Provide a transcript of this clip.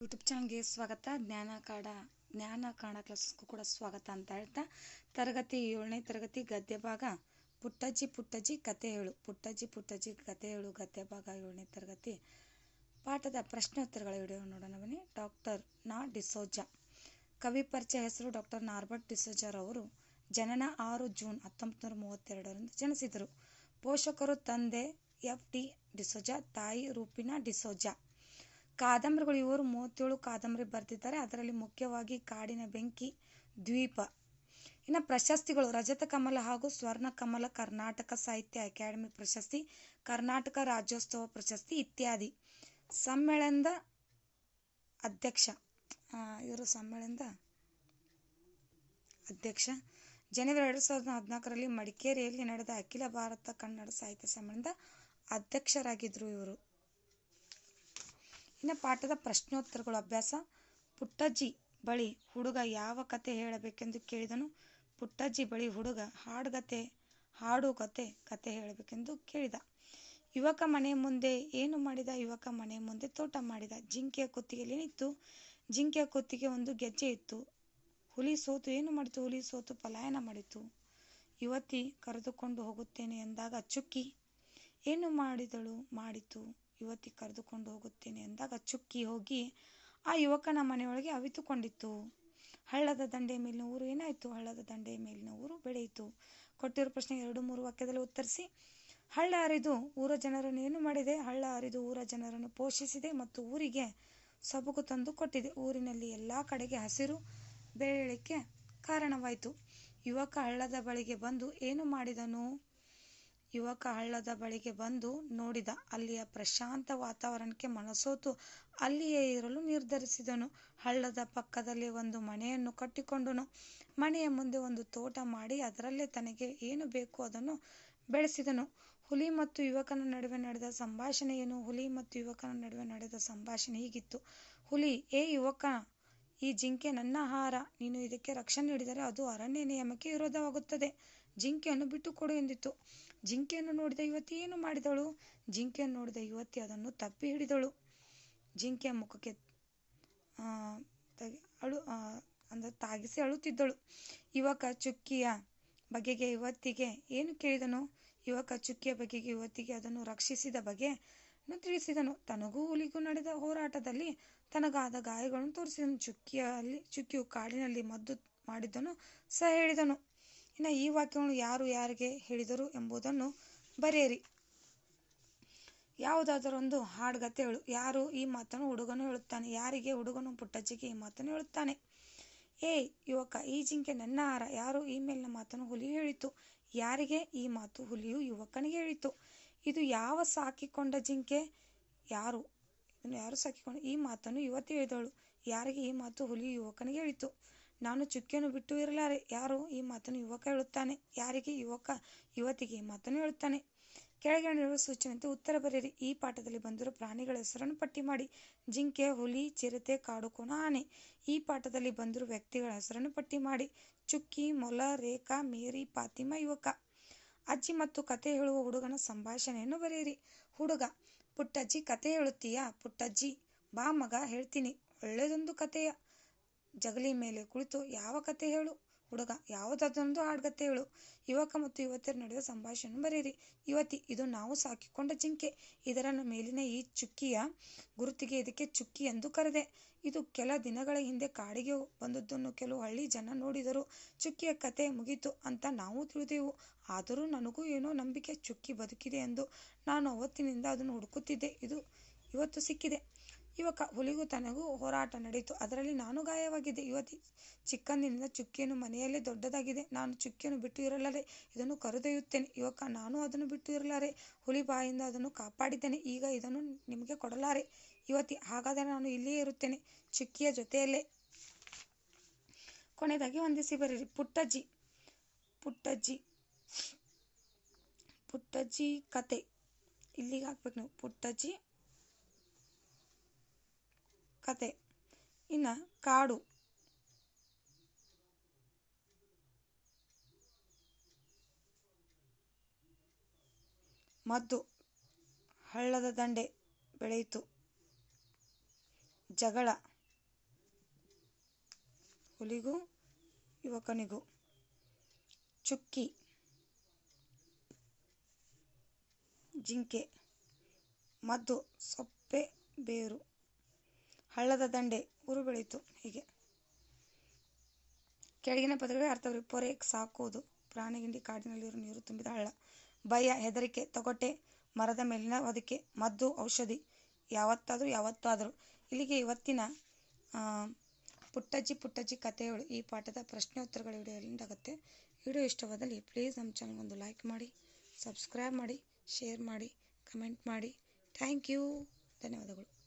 YouTube ಚಾನಲ್ಗೆ ಸ್ವಾಗತ. ಜ್ಞಾನ ಕಾಡ, ಜ್ಞಾನ ಕಾಣ ಕ್ಲಾಸಸ್ಗೂ ಕೂಡ ಸ್ವಾಗತ ಅಂತ ಹೇಳ್ತಾ. ತರಗತಿ ಏಳನೇ ತರಗತಿ ಗದ್ಯ ಭಾಗ. ಪುಟ್ಟಜ್ಜಿ ಪುಟ್ಟಜ್ಜಿ, ಕತೆ ಹೇಳು. ಪುಟ್ಟಜ್ಜಿ ಪುಟ್ಟಜ್ಜಿ, ಕತೆ ಹೇಳು, ಗದ್ಯ ಭಾಗ ಏಳನೇ ತರಗತಿ. ಪಾಠದ ಪ್ರಶ್ನೋತ್ತರಗಳ ವಿಡಿಯೋ ನೋಡೋಣ ಬನ್ನಿ. ಡಾಕ್ಟರ್ ನಾ. ಡಿಸೋಜಾ. ಕವಿ ಪರಿಚಯ ಹೆಸರು ಡಾಕ್ಟರ್ ನಾರ್ಬರ್ಟ್ ಡಿಸೋಜಾರವರು ಜನನ ಆರು ಜೂನ್ ಹತ್ತೊಂಬತ್ತು ನೂರ ಮೂವತ್ತೆರಡರಂದು ಜನಿಸಿದರು. ಪೋಷಕರು ತಂದೆ ಎಫ್ ಡಿ ಡಿಸೋಜಾ, ತಾಯಿ ರೂಪಿನ ಡಿಸೋಜಾ. ಕಾದಂಬರಿಗಳು ಇವರು ಮೂವತ್ತೇಳು ಕಾದಂಬರಿ ಬರೆದಿದ್ದಾರೆ. ಅದರಲ್ಲಿ ಮುಖ್ಯವಾಗಿ ಕಾಡಿನ ಬೆಂಕಿ, ದ್ವೀಪ. ಇನ್ನು ಪ್ರಶಸ್ತಿಗಳು ರಜತ ಕಮಲ ಹಾಗೂ ಸ್ವರ್ಣ ಕಮಲ ಕರ್ನಾಟಕ ಸಾಹಿತ್ಯ ಅಕಾಡೆಮಿ ಪ್ರಶಸ್ತಿ, ಕರ್ನಾಟಕ ರಾಜ್ಯೋತ್ಸವ ಪ್ರಶಸ್ತಿ ಇತ್ಯಾದಿ. ಸಮ್ಮೇಳನದ ಅಧ್ಯಕ್ಷ ಇವರು ಸಮ್ಮೇಳನದ ಅಧ್ಯಕ್ಷ. ಜನವರಿ ಎರಡು ಸಾವಿರದ ಹದಿನಾಲ್ಕರಲ್ಲಿ ಮಡಿಕೇರಿಯಲ್ಲಿ ನಡೆದ ಅಖಿಲ ಭಾರತ ಕನ್ನಡ ಸಾಹಿತ್ಯ ಸಮ್ಮೇಳನದ ಅಧ್ಯಕ್ಷರಾಗಿದ್ದರು ಇವರು. ಇನ್ನು ಪಾಠದ ಪ್ರಶ್ನೋತ್ತರಗಳು. ಅಭ್ಯಾಸ. ಪುಟ್ಟಜ್ಜಿ ಬಳಿ ಹುಡುಗ ಯಾವ ಕತೆ ಹೇಳಬೇಕೆಂದು ಕೇಳಿದನು. ಪುಟ್ಟಜ್ಜಿ ಬಳಿ ಹುಡುಗ ಹಾಡುಗತೆ ಹಾಡು ಕತೆ ಹೇಳಬೇಕೆಂದು ಕೇಳಿದ. ಯುವಕ ಮನೆ ಮುಂದೆ ಏನು ಮಾಡಿದ? ಯುವಕ ಮನೆ ಮುಂದೆ ತೋಟ ಮಾಡಿದ. ಜಿಂಕೆಯ ಕುತ್ತಿಗೆಯಲ್ಲಿ ನಿಂತು ಜಿಂಕೆಯ ಕುತ್ತಿಗೆ ಒಂದು ಗೆಜ್ಜೆ ಇತ್ತು. ಹುಲಿ ಸೋತು ಏನು ಮಾಡಿತು? ಹುಲಿ ಸೋತು ಪಲಾಯನ ಮಾಡಿತು. ಯುವತಿ ಕರೆದುಕೊಂಡು ಹೋಗುತ್ತೇನೆ ಎಂದಾಗ ಚುಕ್ಕಿ, ಏನು ಮಾಡಿದಳು? ಮಾಡಿತು. ಯುವತಿ ಕರೆದುಕೊಂಡು ಹೋಗುತ್ತೇನೆ ಎಂದಾಗ ಚುಕ್ಕಿ ಹೋಗಿ ಆ ಯುವಕನ ಮನೆಯೊಳಗೆ ಅವಿತುಕೊಂಡಿತ್ತು. ಹಳ್ಳದ ದಂಡೆಯ ಮೇಲಿನ ಊರು ಏನಾಯಿತು? ಹಳ್ಳದ ದಂಡೆಯ ಮೇಲಿನ ಊರು ಬೆಳೆಯಿತು. ಕೊಟ್ಟಿರೋ ಪ್ರಶ್ನೆ ಎರಡು ಮೂರು ವಾಕ್ಯದಲ್ಲಿ ಉತ್ತರಿಸಿ. ಹಳ್ಳ ಹರಿದು ಊರ ಜನರನ್ನು ಏನು ಮಾಡಿದೆ? ಹಳ್ಳ ಹರಿದು ಊರ ಜನರನ್ನು ಪೋಷಿಸಿದೆ ಮತ್ತು ಊರಿಗೆ ಸೊಬಗು ತಂದು ಕೊಟ್ಟಿದೆ. ಊರಿನಲ್ಲಿ ಎಲ್ಲ ಕಡೆಗೆ ಹಸಿರು ಬೆಳೆಯಲಿಕ್ಕೆ ಕಾರಣವಾಯಿತು. ಯುವಕ ಹಳ್ಳದ ಬಳಿಗೆ ಬಂದು ಏನು ಮಾಡಿದನು? ಯುವಕ ಹಳ್ಳದ ಬಳಿಗೆ ಬಂದು ನೋಡಿದ ಅಲ್ಲಿಯ ಪ್ರಶಾಂತ ವಾತಾವರಣಕ್ಕೆ ಮನಸೋತು. ಅಲ್ಲಿಯೇ ಇರಲು ನಿರ್ಧರಿಸಿದನು. ಹಳ್ಳದ ಪಕ್ಕದಲ್ಲಿ ಒಂದು ಮನೆಯನ್ನು ಕಟ್ಟಿಕೊಂಡನು. ಮನೆಯ ಮುಂದೆ ಒಂದು ತೋಟ ಮಾಡಿ ಅದರಲ್ಲೇ ತನಗೆ ಏನು ಬೇಕು ಅದನ್ನು ಬೆಳೆಸಿದನು. ಹುಲಿ ಮತ್ತು ಯುವಕನ ನಡುವೆ ನಡೆದ ಸಂಭಾಷಣೆ ಏನು? ಹುಲಿ ಮತ್ತು ಯುವಕನ ನಡುವೆ ನಡೆದ ಸಂಭಾಷಣೆ ಹೀಗಿತ್ತು. ಹುಲಿ, ಏ ಯುವಕ, ಈ ಜಿಂಕೆ ನನ್ನ ಆಹಾರ. ನೀನು ಇದಕ್ಕೆ ರಕ್ಷಣೆ ನೀಡಿದರೆ ಅದು ಅರಣ್ಯ ನಿಯಮಕ್ಕೆ ವಿರೋಧವಾಗುತ್ತದೆ. ಜಿಂಕೆಯನ್ನು ಬಿಟ್ಟು ಕೊಡು ಎಂದಿತು ಜಿಂಕೆಯನ್ನು ನೋಡಿದ ಯುವತಿ ಏನು ಮಾಡಿದಳು? ಜಿಂಕೆಯನ್ನು ನೋಡಿದ ಯುವತಿ ಅದನ್ನು ತಪ್ಪಿ ಹಿಡಿದಳು. ಜಿಂಕೆಯ ಮುಖಕ್ಕೆ ಅಳು ಅಂದರೆ ತಾಗಿಸಿ ಅಳುತ್ತಿದ್ದಳು. ಯುವಕ ಚುಕ್ಕಿಯ ಬಗೆಗೆ ಯುವತಿಗೆ ಏನು ಕೇಳಿದನು? ಯುವಕ ಚುಕ್ಕಿಯ ಬಗೆಗೆ ಯುವತಿಗೆ ಅದನ್ನು ರಕ್ಷಿಸಿದ ಬಗೆ ತಿಳಿಸಿದನು. ತನಗೂ ಹುಲಿಗೂ ನಡೆದ ಹೋರಾಟದಲ್ಲಿ ತನಗಾದ ಗಾಯಗಳನ್ನು ತೋರಿಸಿದನು. ಚುಕ್ಕಿಯಲ್ಲಿ, ಚುಕ್ಕಿಯು ಕಾಡಿನಲ್ಲಿ ಮದ್ದು ಮಾಡಿದ್ದನು ಸಹ ಹೇಳಿದನು. ಇನ್ನು ಈ ವಾಕ್ಯವನ್ನು ಯಾರು ಯಾರಿಗೆ ಹೇಳಿದರು ಎಂಬುದನ್ನು ಬರೆಯಿರಿ. ಯಾವುದಾದರೊಂದು ಹೇಳು. ಯಾರು ಈ ಮಾತನ್ನು ಹುಡುಗನು ಹೇಳುತ್ತಾನೆ? ಯಾರಿಗೆ ಹುಡುಗನು ಪುಟ್ಟಜ್ಜಿಗೆ ಈ ಮಾತನ್ನು ಹೇಳುತ್ತಾನೆ? ಏ ಯುವಕ, ಈ ಜಿಂಕೆ ನನ್ನ ಆಹಾರ ಯಾರು ಈ ಮೇಲಿನ ಮಾತನ್ನು ಹುಲಿ ಹೇಳಿತು? ಯಾರಿಗೆ ಈ ಮಾತು ಹುಲಿಯು? ಯುವಕನಿಗೆ ಹೇಳಿತು. ಇದು ಯಾವ ಸಾಕಿಕೊಂಡ ಜಿಂಕೆ? ಯಾರು? ಇದನ್ನು ಯಾರು ಸಾಕಿಕೊಂಡು? ಈ ಮಾತನ್ನು ಯುವತಿ ಹೇಳಿದಳು ಯಾರಿಗೆ ಈ ಮಾತು ಹುಲಿ ಯುವಕನಿಗೆ ಹೇಳಿತು. ನಾನು ಚುಕ್ಕಿಯನ್ನು ಬಿಟ್ಟು ಇರಲಾರೆ. ಯಾರು ಈ ಮಾತನ್ನು ಯುವಕ ಹೇಳುತ್ತಾನೆ? ಯಾರಿಗೆ ಯುವಕ, ಯುವತಿಗೆ ಈ ಮಾತನ್ನು ಹೇಳುತ್ತಾನೆ? ಕೆಳಗೆ ನೀಡುವ ಸೂಚನೆಯಂತೆ ಉತ್ತರ ಬರೆಯಿರಿ. ಈ ಪಾಠದಲ್ಲಿ ಬಂದಿರುವ ಪ್ರಾಣಿಗಳ ಹೆಸರನ್ನು ಪಟ್ಟಿ ಮಾಡಿ. ಜಿಂಕೆ, ಹುಲಿ, ಚಿರತೆ ಕಾಡುಕೋಣ ಆನೆ. ಈ ಪಾಠದಲ್ಲಿ ಬಂದಿರುವ ವ್ಯಕ್ತಿಗಳ ಹೆಸರನ್ನು ಪಟ್ಟಿ ಮಾಡಿ. ಚುಕ್ಕಿ, ಮೊಲ, ರೇಖಾ, ಮೇರಿ ಫಾತಿಮಾ ಯುವಕ. ಅಜ್ಜಿ ಮತ್ತು ಕತೆ ಹೇಳುವ ಹುಡುಗನ ಸಂಭಾಷಣೆಯನ್ನು ಬರೆಯಿರಿ. ಹುಡುಗ, ಪುಟ್ಟಜ್ಜಿ ಕತೆ ಹೇಳುತ್ತೀಯಾ? ಪುಟ್ಟಜ್ಜಿ, ಬಾ ಮಗ, ಹೇಳ್ತೀನಿ. ಒಳ್ಳೆಯದೊಂದು ಕತೆಯ. ಜಗಲಿ ಮೇಲೆ ಕುಳಿತು, ಯಾವ ಕತೆ ಹೇಳು? ಹುಡುಗ, ಯಾವುದಾದೊಂದು ಹಾಡುಗತೆ ಹೇಳು. ಯುವಕ ಮತ್ತು ಯುವತಿಯರ ನಡುವೆ ಸಂಭಾಷಣೆ ಬರೀರಿ ಯುವತಿ, ಇದು ನಾವು ಸಾಕಿಕೊಂಡ ಜಿಂಕೆ ಇದರ ಮೇಲಿನ ಈ ಚುಕ್ಕಿಯ ಗುರುತಿಗೆ ಇದಕ್ಕೆ ಚುಕ್ಕಿ ಎಂದು ಕರೆದೆ. ಇದು ಕೆಲ ದಿನಗಳ ಹಿಂದೆ ಕಾಡಿಗೆ ಬಂದದ್ದನ್ನು ಕೆಲವು ಹಳ್ಳಿ ಜನ ನೋಡಿದರು. ಚುಕ್ಕಿಯ ಕತೆ ಮುಗೀತು ಅಂತ ನಾವು ತಿಳಿದೆವು. ಆದರೂ ನನಗೂ ಏನೋ ನಂಬಿಕೆ ಚುಕ್ಕಿ ಬದುಕಿದೆ ಎಂದು. ನಾನು ಅವತ್ತಿನಿಂದ ಅದನ್ನು ಹುಡುಕುತ್ತಿದ್ದೆ. ಇದು ಇವತ್ತು ಸಿಕ್ಕಿದೆ. ಯುವಕ ಹುಲಿಗೂ ತನಗೂ ಹೋರಾಟ ನಡೆಯಿತು. ಅದರಲ್ಲಿ ನಾನು ಗಾಯವಾಗಿದ್ದೆ ಯುವತಿ ಚಿಕ್ಕಂದಿನಿಂದ ಚುಕ್ಕಿಯನ್ನು ಮನೆಯಲ್ಲೇ ದೊಡ್ಡದಾಗಿದೆ. ನಾನು ಚುಕ್ಕಿಯನ್ನು ಬಿಟ್ಟು ಇರಲಾರೆ ಇದನ್ನು ಕರೆದೊಯ್ಯುತ್ತೇನೆ. ಯುವಕ, ನಾನು ಅದನ್ನು ಬಿಟ್ಟು ಇರಲಾರೆ. ಹುಲಿ ಬಾಯಿಂದ ಅದನ್ನು ಕಾಪಾಡಿದ್ದೇನೆ. ಈಗ ಇದನ್ನು ನಿಮಗೆ ಕೊಡಲಾರೆ. ಯುವತಿ, ಹಾಗಾದರೆ ನಾನು ಇಲ್ಲಿಯೇ ಇರುತ್ತೇನೆ. ಚುಕ್ಕಿಯ ಜೊತೆಯಲ್ಲೇ ಕೊನೆಯದಾಗಿ ಹೊಂದಿಸಿ ಬರೀರಿ ಪುಟ್ಟಜ್ಜಿ ಪುಟ್ಟಜ್ಜಿ ಪುಟ್ಟಜ್ಜಿ ಕತೆ. ಇಲ್ಲಿಗೆ ಹಾಕ್ಬೇಕು ನೀವು. ಪುಟ್ಟಜ್ಜಿ ಕತೆ. ಇನ್ನು ಕಾಡು. ಮದ್ದು. ಹಳ್ಳದ ದಂಡೆ ಬೆಳೆಯಿತು. ಜಗಳ. ಹುಲಿಗೂ ಯುವಕನಿಗೂ. ಚುಕ್ಕಿ. ಜಿಂಕೆ. ಮದ್ದು ಸೊಪ್ಪೆ ಬೇರು. ಹಳ್ಳದ ದಂಡೆ ಉರು ಬೆಳೀತು ಹೀಗೆ. ಕೆಳಗಿನ ಪದಗಳಿಗೆ ಅರ್ಥವ್ರಿ ಪೊರೆ, ಸಾಕೋದು. ಪ್ರಾಣಿಗಿಂಡಿ ಕಾಡಿನಲ್ಲಿರೋ ನೀರು ತುಂಬಿದ ಹಳ್ಳ. ಭಯ ಹೆದರಿಕೆ, ತೊಗಟೆ, ಮರದ ಮೇಲಿನ ಹೊದಿಕೆ, ಮದ್ದು, ಔಷಧಿ. ಯಾವತ್ತಾದರೂ ಯಾವತ್ತಾದರೂ. ಇಲ್ಲಿಗೆ ಇವತ್ತಿನ ಪುಟ್ಟಜ್ಜಿ ಪುಟ್ಟಜ್ಜಿ ಕಥೆಗಳು ಈ ಪಾಠದ ಪ್ರಶ್ನೆ ಉತ್ತರಗಳ ವಿಡಿಯೋ ಎಲ್ಲಿಂದ ಆಗುತ್ತೆ ವಿಡಿಯೋ ಇಷ್ಟವಾದಲ್ಲಿ ಪ್ಲೀಸ್ ನಮ್ಮ ಚಾನಲ್ ಒಂದು ಲೈಕ್ ಮಾಡಿ ಸಬ್ಸ್ಕ್ರೈಬ್ ಮಾಡಿ ಶೇರ್ ಮಾಡಿ ಕಮೆಂಟ್ ಮಾಡಿ. ಥ್ಯಾಂಕ್ ಯು ಧನ್ಯವಾದಗಳು.